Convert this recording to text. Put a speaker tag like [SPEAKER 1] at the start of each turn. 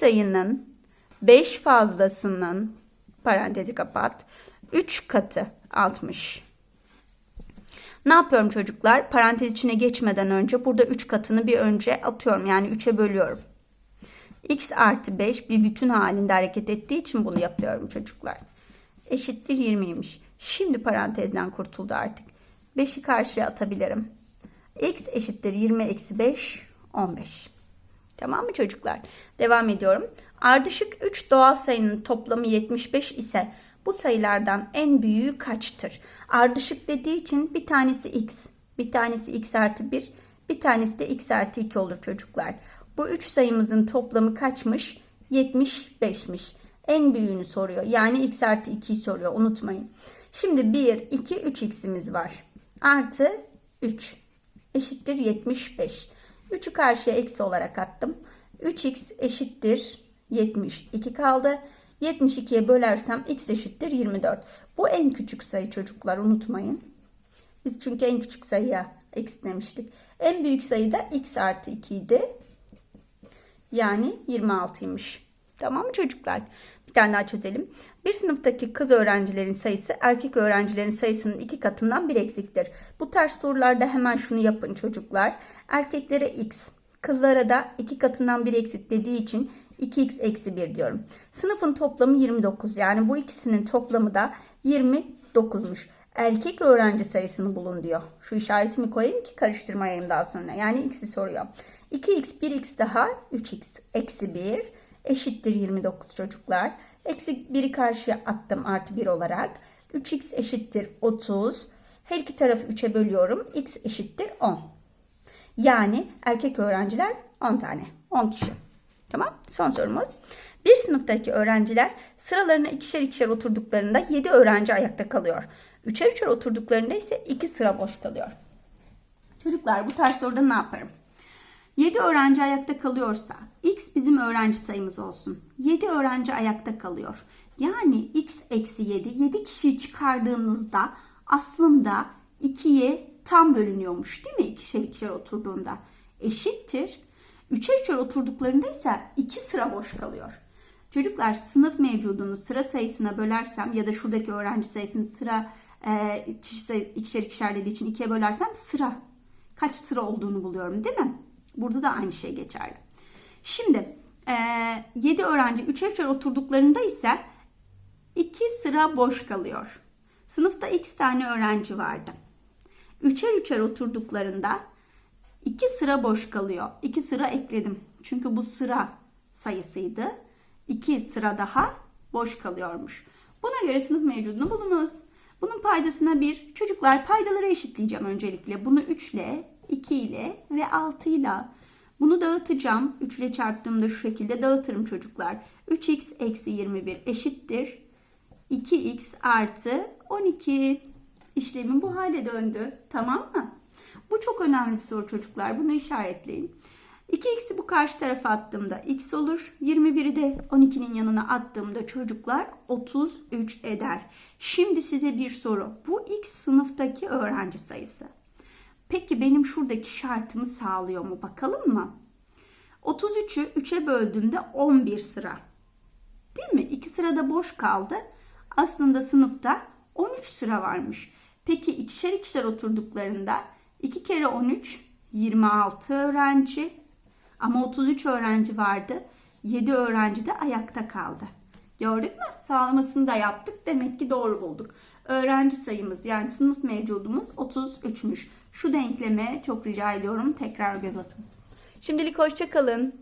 [SPEAKER 1] sayının 5 fazlasının parantezi kapat 3 katı 60. Ne yapıyorum çocuklar? Parantez içine geçmeden önce burada 3 katını bir önce atıyorum. Yani 3'e bölüyorum. x artı 5 bir bütün halinde hareket ettiği için bunu yapıyorum çocuklar. Eşittir 20'ymiş. Şimdi parantezden kurtuldu artık. 5'i karşıya atabilirim. x eşittir 20 eksi 5 15. Tamam mı çocuklar? Devam ediyorum. Ardışık 3 doğal sayının toplamı 75 ise bu sayılardan en büyüğü kaçtır? Ardışık dediği için bir tanesi x, bir tanesi x artı 1, bir tanesi de x artı 2 olur çocuklar. Bu 3 sayımızın toplamı kaçmış? 75'miş. En büyüğünü soruyor. Yani x artı 2'yi soruyor. Unutmayın. Şimdi 1, 2, 3x'imiz var. Artı 3 eşittir 75. 3'ü karşıya eksi olarak attım. 3x eşittir 72 kaldı. 72'ye bölersem x eşittir 24. Bu en küçük sayı çocuklar unutmayın. Biz çünkü en küçük sayıya x demiştik. En büyük sayı da x artı 2 idi. Yani 26'ymış. Tamam mı çocuklar? Bir tane daha çözelim. Bir sınıftaki kız öğrencilerin sayısı erkek öğrencilerin sayısının iki katından bir eksiktir. Bu tarz sorularda hemen şunu yapın çocuklar. Erkeklere x, kızlara da iki katından bir eksik dediği için 2x eksi 1 diyorum. Sınıfın toplamı 29. Yani bu ikisinin toplamı da 29'muş. Erkek öğrenci sayısını bulun diyor. Şu işaretimi koyayım ki karıştırmayayım daha sonra. Yani x'i soruyor. 2x 1x daha 3x eksi 1 eşittir 29 çocuklar. Eksi 1'i karşıya attım artı 1 olarak. 3x eşittir 30. Her iki tarafı 3'e bölüyorum. x eşittir 10. Yani erkek öğrenciler 10 tane. 10 kişi. Tamam. Son sorumuz. Bir sınıftaki öğrenciler sıralarına ikişer ikişer oturduklarında 7 öğrenci ayakta kalıyor. Üçer üçer oturduklarında ise 2 sıra boş kalıyor. Çocuklar bu tarz soruda ne yaparım? 7 öğrenci ayakta kalıyorsa x bizim öğrenci sayımız olsun. 7 öğrenci ayakta kalıyor. Yani x eksi 7 7 kişiyi çıkardığınızda aslında 2'ye tam bölünüyormuş değil mi? İkişer ikişer oturduğunda. Eşittir. Üçer üçer oturduklarında ise 2 sıra boş kalıyor. Çocuklar sınıf mevcudunu sıra sayısına bölersem ya da şuradaki öğrenci sayısını sıra e, ikişer ikişer dediği için ikiye bölersem sıra kaç sıra olduğunu buluyorum değil mi? Burada da aynı şey geçerli. Şimdi e, 7 öğrenci üçer üçer oturduklarında ise 2 sıra boş kalıyor. Sınıfta x tane öğrenci vardı. Üçer üçer oturduklarında 2 sıra boş kalıyor. 2 sıra ekledim. Çünkü bu sıra sayısıydı. 2 sıra daha boş kalıyormuş. Buna göre sınıf mevcudunu bulunuz. Bunun paydasına bir. Çocuklar paydaları eşitleyeceğim öncelikle. Bunu 3 ile, 2 ile ve 6 ile. Bunu dağıtacağım. 3 ile çarptığımda şu şekilde dağıtırım çocuklar. 3x eksi 21 eşittir. 2x artı 12 işlemin bu hale döndü. Tamam mı? Bu çok önemli bir soru çocuklar. Bunu işaretleyin. 2x'i bu karşı tarafa attığımda x olur. 21'i de 12'nin yanına attığımda çocuklar 33 eder. Şimdi size bir soru. Bu x sınıftaki öğrenci sayısı. Peki benim şuradaki şartımı sağlıyor mu? Bakalım mı? 33'ü 3'e böldüğümde 11 sıra. Değil mi? 2 sırada boş kaldı. Aslında sınıfta 13 sıra varmış. Peki ikişer ikişer oturduklarında 2 kere 13 26 öğrenci ama 33 öğrenci vardı. 7 öğrenci de ayakta kaldı. Gördük mü? Sağlamasını da yaptık. Demek ki doğru bulduk. Öğrenci sayımız yani sınıf mevcudumuz 33'müş. Şu denkleme çok rica ediyorum tekrar göz atın. Şimdilik hoşça kalın.